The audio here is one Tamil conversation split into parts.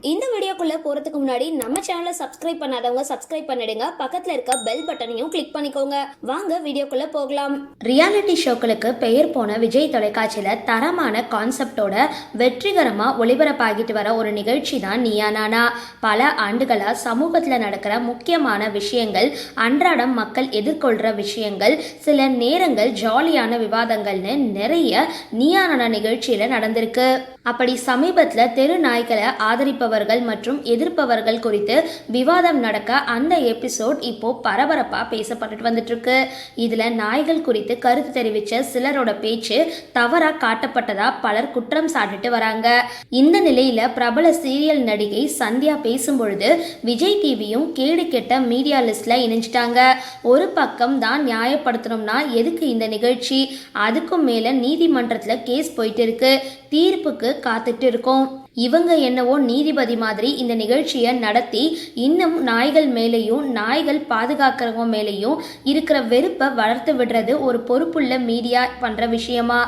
இந்த வீடியோக்குள்ளே போறதுக்கு முன்னாடி நம்ம சேனலை சப்ஸ்கிரைப் பண்ணாதவங்க சப்ஸ்கிரைப் பண்ணிடுங்க. பக்கத்தில் இருக்க பெல் பட்டனையும் கிளிக் பண்ணிக்கோங்க. வாங்க வீடியோக்குள்ளே போகலாம். ரியாலிட்டி ஷோக்களுக்கு பெயர் போன விஜய் தொலைக்காட்சியில் தரமான கான்செப்டோட வெற்றிகரமாக ஒளிபரப்பாகிட்டு வர ஒரு நிகழ்ச்சி தான் நீயா நானா. பல ஆண்டுகளாக சமூகத்தில் நடக்கிற முக்கியமான விஷயங்கள் அன்றாடம் மக்கள் எதிர்கொள்கிற விஷயங்கள் சில நேரங்கள் ஜாலியான விவாதங்கள்னு நிறைய நீயா நானா நிகழ்ச்சியில் நடந்திருக்கு. அப்படி சமீபத்தில் தெரு நாய்களை ஆதரிப்பவர்கள் மற்றும் எதிர்ப்பவர்கள் குறித்து விவாதம் நடக்க அந்த எபிசோட் இப்போ பரபரப்பா பேசப்பட்டுட்டு வந்துட்டு இருக்கு இதுல நாய்கள் குறித்து கருத்து தெரிவித்த சிலரோட பேச்சு தவறா காட்டப்பட்டதா பலர் குற்றம் சாட்டிட்டு வராங்க. இந்த நிலையில பிரபல சீரியல் நடிகை சந்தியா பேசும்பொழுது விஜய் டிவியும் கேடு கெட்ட மீடியா லிஸ்ட்ல இணைஞ்சிட்டாங்க. ஒரு பக்கம் தான் நியாயப்படுத்தணும்னா எதுக்கு இந்த நிகழ்ச்சி? அதுக்கும் மேல நீதிமன்றத்தில் கேஸ் போயிட்டு இருக்கு. தீர்ப்புக்கு காத்துட்டு இருக்கோம். இவங்க என்னவோ நீதிபதி மாதிரி இந்த நிகழ்ச்சியை நடத்தி இன்னும் நாய்கள் மேலேயும் நாய்கள் பாதுகாக்கிறவங்க மேலேயும் இருக்கிற வெறுப்பை வளர்த்து விடுறது ஒரு பொறுப்புள்ள மீடியா பண்ணுற விஷயமா?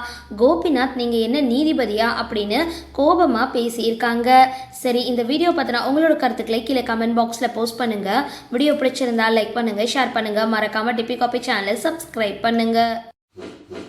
கோபிநாத் நீங்கள் என்ன நீதிபதியா அப்படின்னு கோபமாக பேசியிருக்காங்க. சரி இந்த வீடியோ பார்த்தினா உங்களோட கருத்துக்களை கீழே கமெண்ட் பாக்ஸில் போஸ்ட் பண்ணுங்கள் வீடியோ பிடிச்சிருந்தா லைக் பண்ணுங்கள் ஷேர் பண்ணுங்கள் மறக்காமல் டிபி காபி சேனலை சப்ஸ்கிரைப் பண்ணுங்கள்